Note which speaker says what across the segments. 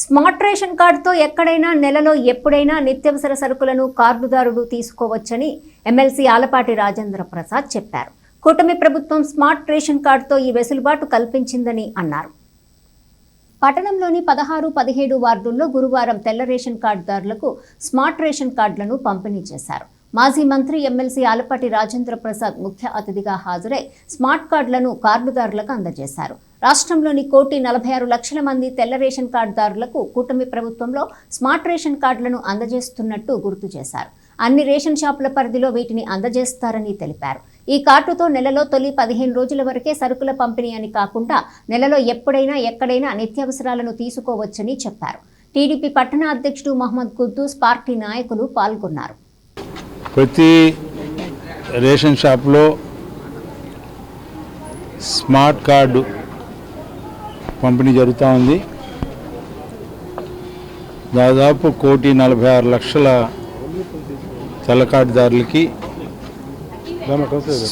Speaker 1: Smart ration కార్డుతో ఎక్కడైనా నెలలో ఎప్పుడైనా నిత్యవసర సరుకులను కార్డుదారుడు తీసుకోవచ్చని ఎమ్మెల్సీ ఆలపాటి రాజేంద్ర ప్రసాద్ చెప్పారు. కూటమి ప్రభుత్వం స్మార్ట్ రేషన్ కార్డుతో ఈ వెసులుబాటు కల్పించిందని అన్నారు. పట్టణంలోని పదహారు పదిహేడు వార్డుల్లో గురువారం తెల్ల రేషన్ కార్డుదారులకు స్మార్ట్ రేషన్ కార్డులను పంపిణీ చేశారు. మాజీ మంత్రి ఎమ్మెల్సీ ఆలపాటి రాజేంద్ర ప్రసాద్ ముఖ్య అతిథిగా హాజరై స్మార్ట్ కార్డులను కార్డుదారులకు అందజేశారు. రాష్ట్రంలోని కోటి నలభై ఆరు లక్షల మంది తెల్ల రేషన్ కార్డుదారులకు కూటమి ప్రభుత్వంలో స్మార్ట్ రేషన్ కార్డులను అందజేస్తున్నట్టు గుర్తు చేశారు. అన్ని రేషన్ షాపుల పరిధిలో వీటిని అందజేస్తారని తెలిపారు. ఈ కార్డుతో నెలలో తొలి పదిహేను రోజుల వరకే సరుకుల పంపిణీ అని కాకుండా నెలలో ఎప్పుడైనా ఎక్కడైనా నిత్యావసరాలను తీసుకోవచ్చని చెప్పారు. టీడీపీ పట్టణ అధ్యక్షుడు మహమ్మద్ కుద్దూస్ పార్టీ నాయకులు పాల్గొన్నారు.
Speaker 2: ప్రతి రేషన్ షాప్లో స్మార్ట్ కార్డు పంపిణీ జరుగుతూ ఉంది. దాదాపు కోటి నలభై ఆరు లక్షల తెల్ల కార్డుదారులకి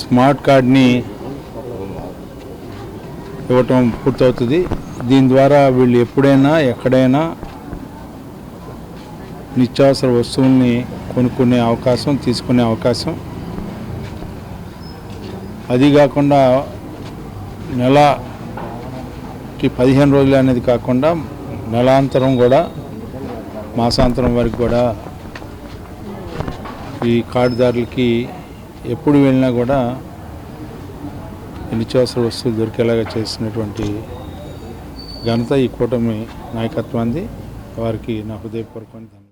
Speaker 2: స్మార్ట్ కార్డ్ని ఇవ్వటం పూర్తవుతుంది. దీని ద్వారా వీళ్ళు ఎప్పుడైనా ఎక్కడైనా నిత్యావసర వస్తువుల్ని కొనుక్కునే అవకాశం తీసుకునే అవకాశం. అది కాకుండా కి పదిహేను రోజులు అనేది కాకుండా నెలాంతరం కూడా మాసాంతరం వరకు కూడా ఈ కార్డుదారులకి ఎప్పుడు వెళ్ళినా కూడా నిత్యావసర వస్తువులు దొరికేలాగా చేసినటువంటి ఘనత ఈ కూటమి నాయకత్వాన్ని వారికి నా హృదయపూర్వకమైన